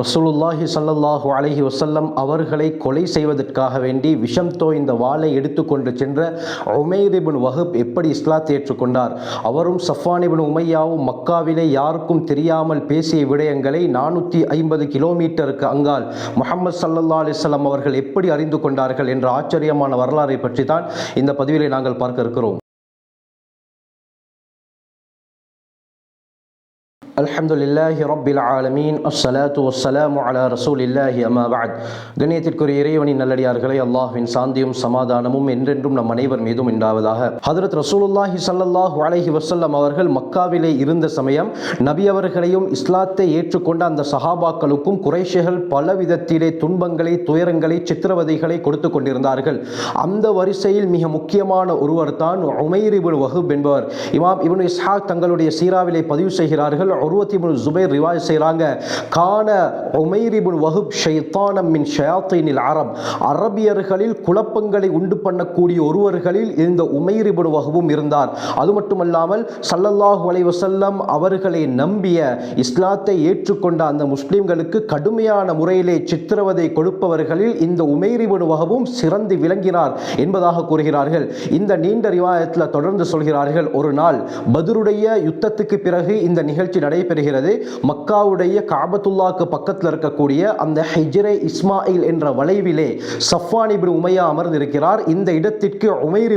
ரசூலுல்லாஹி ஸல்லல்லாஹு அலஹி வசல்லம் அவர்களை கொலை செய்வதற்காக வேண்டி விஷம் தோய்ந்த வாளை எடுத்துக்கொண்டு சென்ற உமேரிபின் இப்னு வஹப் எப்படி இஸ்லாத்தை ஏற்றுக்கொண்டார்? அவரும் சஃபானிபின் உமையாவும் மக்காவிலே யாருக்கும் தெரியாமல் பேசிய விடயங்களை நானூற்றி ஐம்பது கிலோமீட்டருக்கு அங்கால் முகமது சல்லல்லா அலைஹி அவர்கள் எப்படி அறிந்து கொண்டார்கள் என்ற ஆச்சரியமான வரலாறை பற்றி தான் இந்த பதிவிலே நாங்கள் பார்க்க இருக்கிறோம். الحمد لله رب العالمين الصلاة والسلام على رسول الله أما بعد கண்ணியத்திற்குரிய இறைவனின் நல்லடியார்களை அல்லாஹ்வின் சாந்தியும் சமாதானமும் என்றென்றும் நம் அனைவர் மீதும் உண்டாவதாக ஹதரத் ரசூலுல்லாஹி ஸல்லல்லாஹு அலைஹி வஸல்லம் அவர்கள் மக்காவிலே இருந்த சமயம் நபி அவர்களையும் இஸ்லாத்தை ஏற்றுக்கொண்ட அந்த சஹாபாக்களுக்கும் குறைஷிகள் பல விதத்திலே துன்பங்களை துயரங்களை சித்திரவதைகளை கொடுத்து கொண்டிருந்தார்கள் அந்த வரிசையில் மிக முக்கியமான ஒருவர் தான் உமைர் இப்னு வஹுப் என்பவர் இமாம் இப்னு இஸ்ஹாக் தங்களுடைய சீராவிலே பதிவு செய்கிறார்கள் உருவத்தி இப்னு ஜுபைர் ரிவாய் செய்கிறாங்க கான உமைர் வகுப் ஷைத்தானம் மின் ஷயாத்தீனில் அரப். அரபியர்களில் குழப்பங்களை உண்டு பண்ணக்கூடிய ஒருவர்களில் இந்த உமைரிபுன் இப்னு இருந்தார். அது மட்டுமல்லாமல் சல்லல்லாஹு அலைவசல்லம் அவர்களை நம்பிய இஸ்லாத்தை ஏற்றுக்கொண்ட அந்த முஸ்லிம்களுக்கு கடுமையான முறையிலே சித்திரவதை கொடுப்பவர்களில் இந்த உமைரிபுன் வகவும் சிறந்து விளங்கினார் என்பதாக கூறுகிறார்கள். இந்த நீண்ட ரிவாயத்தில் தொடர்ந்து சொல்கிறார்கள் ஒரு நாள் பதுருடைய யுத்தத்துக்கு பிறகு இந்த நிகழ்ச்சி வருகிறது. மக்காவுடைய காபத்துல்லாக்கு பக்கத்தில் இருக்கக்கூடிய அந்த ஹிஜ்ரே இஸ்மாயில் என்ற வளைவிலே சஃபானிபின் உமையா அமர்ந்திருக்கிறார். இந்த இடத்திற்கு உமைர்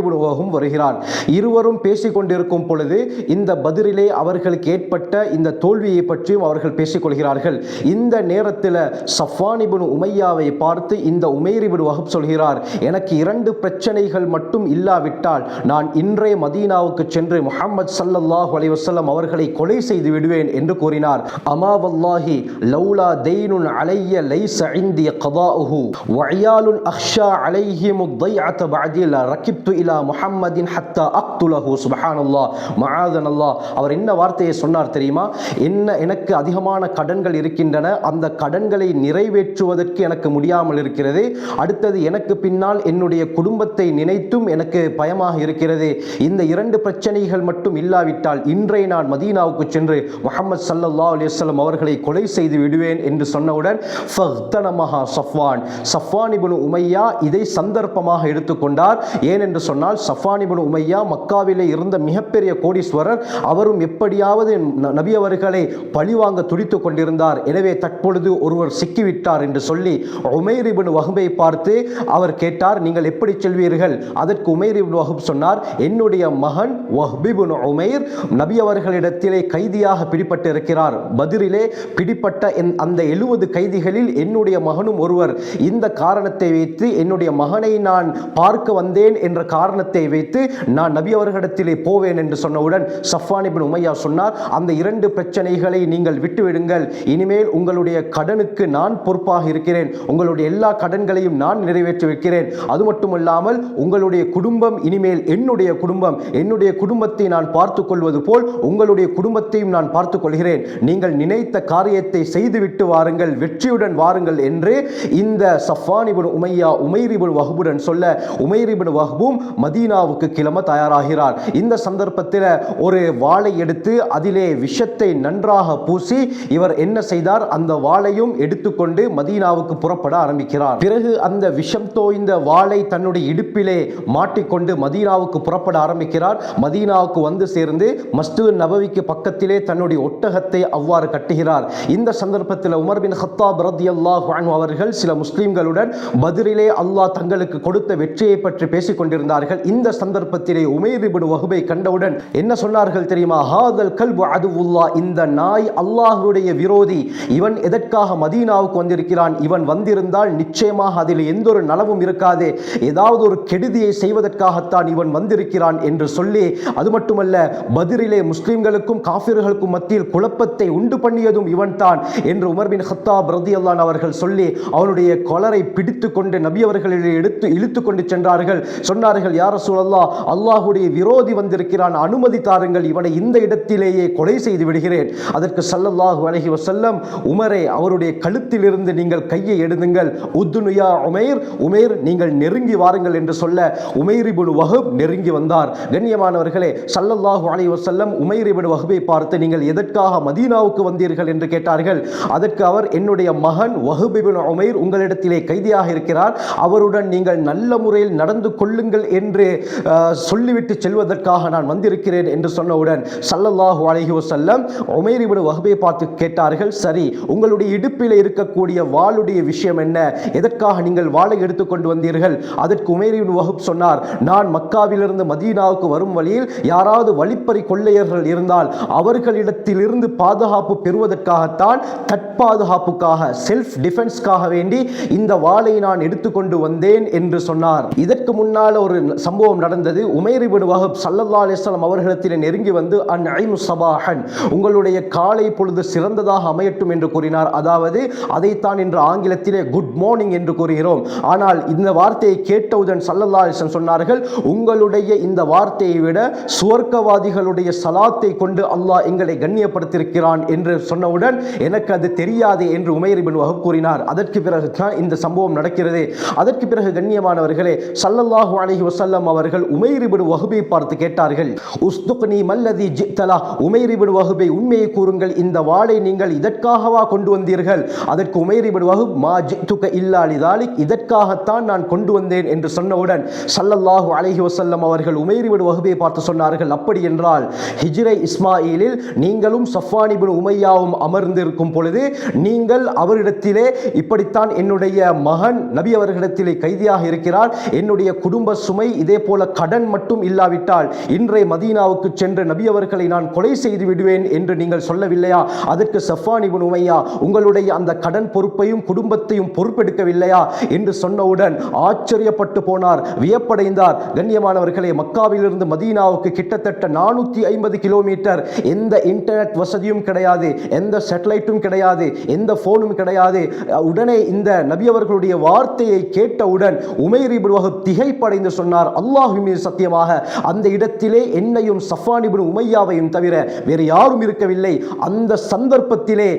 வருகிறார். இருவரும் பேசிக்கொண்டிருக்கும் பொழுது இந்த பதிலிலே அவர்களுக்கு ஏற்பட்ட இந்த தோல்வியை பற்றியும் அவர்கள் பேசிக்கொள்கிறார்கள். இந்த நேரத்தில் சஃபானிபின் உமையாவை பார்த்து இந்த உமைரிபின் இப்னு சொல்கிறார் எனக்கு இரண்டு பிரச்சனைகள் மட்டும் இல்லாவிட்டால் நான் இன்றைய மதீனாவுக்கு சென்று முகமது ஸல்லல்லாஹு அலைஹி வஸல்லம் அவர்களை கொலை செய்து விடுவேன் என்று என்று கூறினார். அமாவல்லாஹி லௌலா தெய்னுன் அலைய லைச இந்தி கதாஹு வயாலுன் அக்ஷா அலைஹி முத்தைஅத பஅதில் ரகிப்து இலா முஹம்மதின் ஹத்தா அக்துலஹு. சுபஹானல்லாஹ். மஆதனல்லாஹ் அவர் என்ன வார்த்தையை சொன்னார் தெரியுமா? என்ன எனக்கு அதிகமான கடன்கள் இருக்கின்றன. அந்த கடன்களை நிறைவேற்றுவதற்கு எனக்கு முடியாமல் இருக்கிறது. அடுத்தது எனக்கு பின்னால் என்னுடைய குடும்பத்தை நினைத்தும் எனக்கு பயமாக இருக்கிறது. இந்த இரண்டு பிரச்சனைகள் மட்டும் இல்லாவிட்டால் இன்றைய நான் மதீனாவுக்கு சென்று முகமது சல்லா அலிஸ்லம் அவர்களை கொலை செய்து விடுவேன் என்று சொன்னவுடன் ஃபஹ்தனமஹா சஃப்வான். சஃப்வான் உமையா இதை சந்தர்ப்பமாக எடுத்துக்கொண்டார். ஏனென்று சொன்னால் சஃப்வான் இப்னு உமையா மக்காவிலே இருந்த மிகப்பெரிய கோடீஸ்வரர். அவரும் எப்படியாவது நபி அவர்களை பழிவாங்க துடித்துக் கொண்டிருந்தார். எனவே தற்பொழுது ஒருவர் சிக்கிவிட்டார் என்று சொல்லி உமைர் இபின் வகுப்பை பார்த்து அவர் கேட்டார் நீங்கள் எப்படி செல்வீர்கள்? அதற்கு உமைர் இபின் வகுப் சொன்னார் என்னுடைய மகன் வஹ்பிபுன் உமைர் நபி அவர்களிடத்திலே கைதியாக பிடிப்பட்ட பிடிபட்டிருக்கிறார் பதிரிலே பிடிப்பட்ட என்- அந்த எழுபது கைதிகளில் என்னுடைய மகனும் ஒருவர். இந்த காரணத்தை வைத்து என்னுடைய மகனை நான் பார்க்க வந்தேன் என்ற காரணத்தை வைத்து நான் நபி அவர்களிடத்திலே போவேன் என்று சொன்னவுடன் சஃபான் உமையா சொன்னார் அந்த இரண்டு பிரச்சனைகளை நீங்கள் விட்டுவிடுங்கள். இனிமேல் உங்களுடைய கடனுக்கு நான் பொறுப்பாக இருக்கிறேன். உங்களுடைய எல்லா கடன்களையும் நான் நிறைவேற்றி வைக்கிறேன். அது மட்டுமல்லாமல் உங்களுடைய குடும்பம் இனிமேல் என்னுடைய குடும்பம். என்னுடைய குடும்பத்தை நான் பார்த்துக் கொள்வது போல் உங்களுடைய குடும்பத்தையும் நான் பார்த்துக் கொள்கிறேன். நீங்கள் நினைத்த காரியத்தை செய்துவிட்டு வாருங்கள் வெற்றியுடன் வாருங்கள் என்று இந்த சஃபானிபுன் உமையா உமைரிபுன் வஹ்புடன் சொல்ல உமைரிபுன் வஹ்பும் மதீனாவுக்கு கிளம்ப தயாராகிறார். இந்த சந்தர்ப்பத்தில் ஒரு வாளை எடுத்து அதிலே விஷத்தை நன்றாக பூசி இவர் என்ன செய்தார்? அந்த வாளையும் எடுத்துக்கொண்டு மதீனாவுக்கு புறப்பட ஆரம்பிக்கிறார். பிறகு அந்த விஷம் தோய்ந்த வாளை தன்னுடைய இடுப்பிலே மாட்டிக்கொண்டு மதீனாவுக்கு புறப்பட ஆரம்பிக்கிறார். மதீனாவுக்கு வந்து சேர்ந்து மஸ்து நபவிக்கு பக்கத்திலே தன்னுடைய ஒட்டகத்தை அவ்வாறு கட்டுகிறார். இந்த சந்தர்ப்பத்தில் உமர் பின் ஹத்தாப் ரதியல்லாஹு அல்லாஹ் அவர்கள் சில முஸ்லீம்களுடன் பதிரிலே அல்லாஹ் தங்களுக்கு கொடுத்த வெற்றியை பற்றி பேசிக் கொண்டிருந்தார்கள். இந்த சந்தர்ப்பத்திலே உமேரிபின் வகுப்பை கண்டவுடன் என்ன சொன்னார்கள் தெரியுமா? ஹாதல் கல்பு அதுவுல்லா இந்த நாய் அல்லாஹுடைய விரோதி. இவன் எதற்காக மதீனாவுக்கு வந்திருக்கிறான்? இவன் வந்திருந்தால் நிச்சயமாக அதில் எந்த ஒரு நலவும் இருக்காது. ஏதாவது ஒரு கெடுதியை செய்வதற்காகத்தான் இவன் வந்திருக்கிறான் என்று சொல்லி அது மட்டுமல்ல பதிரிலே முஸ்லிம்களுக்கும் காஃபிர்களுக்கும் மத்தியில் குழப்பத்தை உண்டு பண்ணியதும் இவன்தான் என்று உமர் பின் ஹத்தாப் ரதியல்லான் அவர்கள் சொல்லி அவனுடைய கொலரை பிடித்து கொண்டு நபி அவர்களை எடுத்து இழுத்து கொண்டு சென்றார்கள். சொன்னார்கள் யார சூழல்லா அல்லாஹுடைய விரோதி வந்திருக்கிறான். அனுமதி தாருங்கள். இவனை இந்த இடத்திலேயே கொலை செய்து விடுகிறேன். அதற்கு சல்லல்லாஹு அலஹி வசல்லம் உமரை அவருடைய கழுத்திலிருந்து நீங்கள் கையை எடுங்கள். உத்துனுயா உமேர் உமேர் நீங்கள் நெருங்கி வாருங்கள் என்று சொல்ல உமைர் இப்னு வஹப் நெருங்கி வந்தார். கண்ணியமானவர்களே சல்லல்லாஹு அலி வசல்லம் உமைர் வகுப்பை வஹபை பார்த்து நீங்கள் எதற்காக எதற்காக மதீனாவுக்கு வந்தீர்கள் என்று கேட்டார்கள். அதற்கு அவர் என்னுடைய மகன் வஹுபிபின் உமைர் உங்களிடத்திலே கைதியாக இருக்கிறார். அவருடன் நீங்கள் நல்ல முறையில் நடந்து கொள்ளுங்கள் என்று சொல்லிவிட்டு செல்வதற்காக நான் வந்திருக்கிறேன் என்று சொன்னவுடன் சல்லல்லாஹு அலஹி வசல்லம் உமைர் இப்னு வஹ்பை பார்த்து கேட்டார்கள். சரி உங்களுடைய இடுப்பில் இருக்கக்கூடிய வாளுடைய விஷயம் என்ன? எதற்காக நீங்கள் வாளை எடுத்துக்கொண்டு வந்தீர்கள்? அதற்கு உமைர் வகுப் வஹப் சொன்னார் நான் மக்காவிலிருந்து மதீனாவுக்கு வரும் வழியில் யாராவது வழிப்பறி கொள்ளையர்கள் இருந்தால் அவர்களிடத்தில் இருந்து பாதுகாப்பு பெறுவதற்காகத்தான் தற்பாதுகாப்புக்காக செல்ஃப் டிஃபென்ஸ்க்காக வேண்டி இந்த வாளை நான் எடுத்துக்கொண்டு வந்தேன் என்று சொன்னார். இதற்கு முன்னால் ஒரு சம்பவம் நடந்தது. உமைர் இப்னு வஹப் சல்லல்லாஹு அலைஹி அவர்களிடத்தில் நெருங்கி வந்து அன் ஐமு சபாஹன் உங்களுடைய காலை பொழுது சிறந்ததாக அமையட்டும் என்று கூறினார். அதாவது அதைத்தான் இன்று ஆங்கிலத்திலே குட் மார்னிங் என்று கூறுகிறோம். ஆனால் இந்த வார்த்தையை கேட்டவுடன் சல்லல்லாஹு அலிஸ்லாம் சொன்னார்கள் உங்களுடைய இந்த வார்த்தையை விட சுவர்க்கவாதிகளுடைய சலாத்தை கொண்டு அல்லாஹ் எங்களை கண்ணியப்பட கண்ணியப்படுத்தியிருக்கிறான் என்று சொன்னவுடன் எனக்கு அது தெரியாது என்று உமைர் இப்னு வஹப் கூறினார். அதற்கு பிறகு தான் இந்த சம்பவம் நடக்கிறது. அதற்கு பிறகு கண்ணியமானவர்களே சல்லல்லாஹு அலஹி வசல்லம் அவர்கள் உமைர் இப்னு வஹபை பார்த்து கேட்டார்கள். உஸ்துக்னி மல்லதி ஜித்தலா? உமைர் இப்னு வஹபை உண்மையை கூறுங்கள். இந்த வாளை நீங்கள் இதற்காகவா கொண்டு வந்தீர்கள்? அதற்கு உமைர் இப்னு வஹப் மா ஜித்துக இல்லாலி தாலிக் இதற்காகத்தான் நான் கொண்டு வந்தேன் என்று சொன்னவுடன் சல்லல்லாஹு அலஹி வசல்லம் அவர்கள் உமைர் இப்னு வஹபை பார்த்து சொன்னார்கள். அப்படி என்றால் ஹிஜ்ரை இஸ்மாயிலில் நீங்களும் சஃபானிபின் உமையாவும் அமர்ந்திருக்கும் பொழுது நீங்கள் அவரிடத்திலே இப்படித்தான் என்னுடைய மகன் நபி அவர்களிடத்திலே கைதியாக இருக்கிறார். என்னுடைய குடும்ப சுமை இதே போல கடன் மட்டும் இல்லாவிட்டால் இன்றைய மதீனாவுக்கு சென்று நபி அவர்களை நான் கொலை செய்து விடுவேன் என்று நீங்கள் சொல்லவில்லையா? அதற்கு சஃபானிபின் உமையா உங்களுடைய அந்த கடன் பொறுப்பையும் குடும்பத்தையும் பொறுப்பெடுக்கவில்லையா? என்று சொன்னவுடன் ஆச்சரியப்பட்டு போனார். வியப்படைந்தார். கண்ணியமானவர்களே மக்காவிலிருந்து மதீனாவுக்கு கிட்டத்தட்ட நானூற்றி ஐம்பது கிலோமீட்டர். எந்த இன்டர்நெட் வசதியும் கிடையாது எந்த சேட்டலைட்டும் கிடையாது எந்த ஃபோனும் கிடையாது. உடனே இந்த நபி அவர்களுடைய வார்த்தையை கேட்டவுடன் உமைர் இப்னு திகைப்படைந்து சொன்னார் அல்லாஹ் மீது சத்தியமாக அந்த இடத்திலே என்னையும் சஃபான் உமையாவையும் தவிர வேறு யாரும் இருக்கவில்லை. அந்த சந்தர்ப்பத்திலே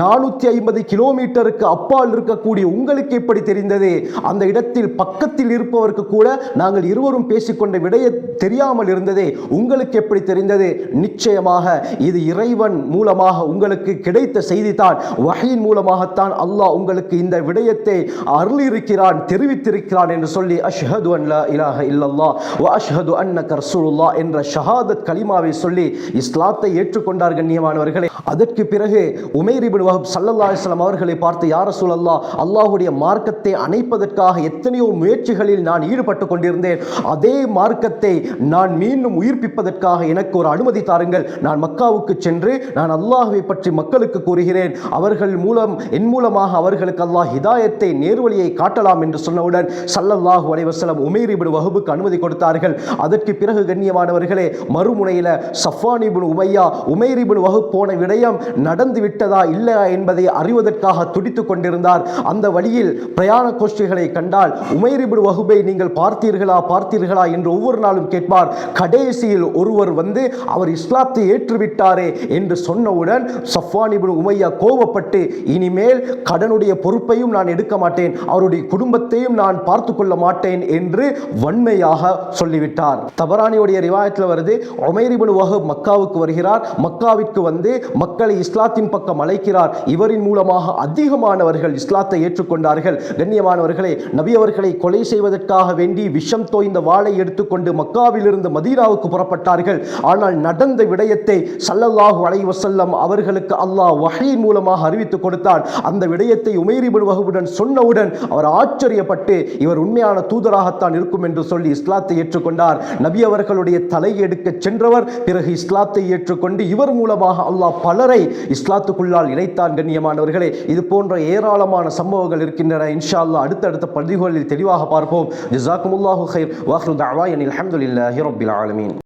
நானூற்றி ஐம்பது கிலோமீட்டருக்கு அப்பால் இருக்கக்கூடிய உங்களுக்கு எப்படி தெரிந்தது? அந்த இடத்தில் பக்கத்தில் இருப்பவருக்கு கூட நாங்கள் இருவரும் பேசிக்கொண்ட விடைய தெரியாமல் இருந்ததே உங்களுக்கு எப்படி தெரிந்தது? நிச்சயமாக இது இறைவன் மூலமாக உங்களுக்கு கிடைத்த செய்திதான். வகையின் மூலமாகத்தான் அல்லாஹ் உங்களுக்கு இந்த விடயத்தை அருளியிருக்கிறான் தெரிவித்திருக்கிறான் என்று சொல்லி அஷ்ஹது அன்லா இலாஹ இல்லல்லா வ அஷ்ஹது அன்ன கர்சூலுல்லா என்ற ஷஹாதத் கலிமாவை சொல்லி இஸ்லாத்தை ஏற்றுக்கொண்டார் கண்ணியமானவர்களே அதற்கு பிறகு உமைர் வஹப் சல்லல்லா இஸ்லாம் அவர்களை பார்த்து யார சூழல்லா அல்லாஹுடைய மார்க்கத்தை அணைப்பதற்காக எத்தனையோ முயற்சிகளில் நான் ஈடுபட்டு கொண்டிருந்தேன். அதே மார்க்கத்தை நான் மீண்டும் உயிர்ப்பிப்பதற்காக எனக்கு ஒரு அனுமதி தாருங்கள். நான் மக்காவுக்கு சென்று என்று நான் அல்லாஹுவை பற்றி மக்களுக்கு கூறுகிறேன். அவர்கள் மூலம் என் மூலமாக அவர்களுக்கு அல்லாஹ் ஹிதாயத்தை நேர்வழியை காட்டலாம் என்று சொன்னவுடன் சல்லல்லாஹு அலைவசலம் உமேர் இபின் வகுப்புக்கு அனுமதி கொடுத்தார்கள். அதற்கு பிறகு கண்ணியமானவர்களே மறுமுனையில் Safwan ibn Umayya Umair ibn Wahb போன விடயம் நடந்து விட்டதா இல்லையா என்பதை அறிவதற்காக துடித்து கொண்டிருந்தார். அந்த வழியில் பிரயாண கோஷ்டிகளை கண்டால் உமேர் இபின் வகுப்பை நீங்கள் பார்த்தீர்களா பார்த்தீர்களா என்று ஒவ்வொரு நாளும் கேட்பார். கடைசியில் ஒருவர் வந்து அவர் இஸ்லாத்தை ஏற்றுவிட்டாரே என்று சொன்னவுடன் சஃப்வான் இப்னு உமையா கோபப்பட்டு இனிமேல் கடனுடைய பொறுப்பையும் நான் எடுக்க மாட்டேன் அவருடைய குடும்பத்தையும் நான் பார்த்து கொள்ள மாட்டேன் என்று வன்மையாக சொல்லிவிட்டார். தபரானியுடைய ரிவாயத்தில் வருது உமைர் இப்னு வஹப் மக்காவுக்கு வருகிறார் மக்காவிற்கு வந்து மக்களை இஸ்லாத்தின் பக்கம் அழைக்கிறார். இவரின் மூலமாக அதிகமானவர்கள் இஸ்லாத்தை ஏற்றுக்கொண்டார்கள். கண்ணியமானவர்களை நபி அவர்களை கொலை செய்வதற்காக வேண்டி விஷம் தோய்ந்த வாளை எடுத்துக்கொண்டு மக்காவிலிருந்து மதீனாவுக்கு புறப்பட்டார்கள். ஆனால் நடந்த விடயத்தை சல்லல்லாஹு அலைஹி வஸல்லம் அவர்களுக்கு அல்லாஹ் வகை மூலமாக அறிவித்து கொடுத்தான். அந்த விடயத்தை உமைர் இப்னு சொன்னவுடன் அவர் ஆச்சரியப்பட்டு இவர் உண்மையான தூதராகத்தான் இருக்கும் என்று சொல்லி இஸ்லாத்தை ஏற்றுக்கொண்டார். நபி அவர்களுடைய தலை எடுக்க சென்றவர் பிறகு இஸ்லாத்தை ஏற்றுக்கொண்டு இவர் மூலமாக அல்லாஹ் பலரை இஸ்லாத்துக்குள்ளால் இணைத்தான் கண்ணியமானவர்களே. இது போன்ற ஏராளமான சம்பவங்கள் இருக்கின்றன. இன்ஷா அல்லாஹ் அடுத்தடுத்த பதிவுகளில் தெளிவாக பார்ப்போம். ஜிசாக்குமுல்லாஹு ஹைர் வாஹ்ரு தஅவா அனில் அல்ஹம்துலில்லாஹி ரப்பில் ஆலமீன்.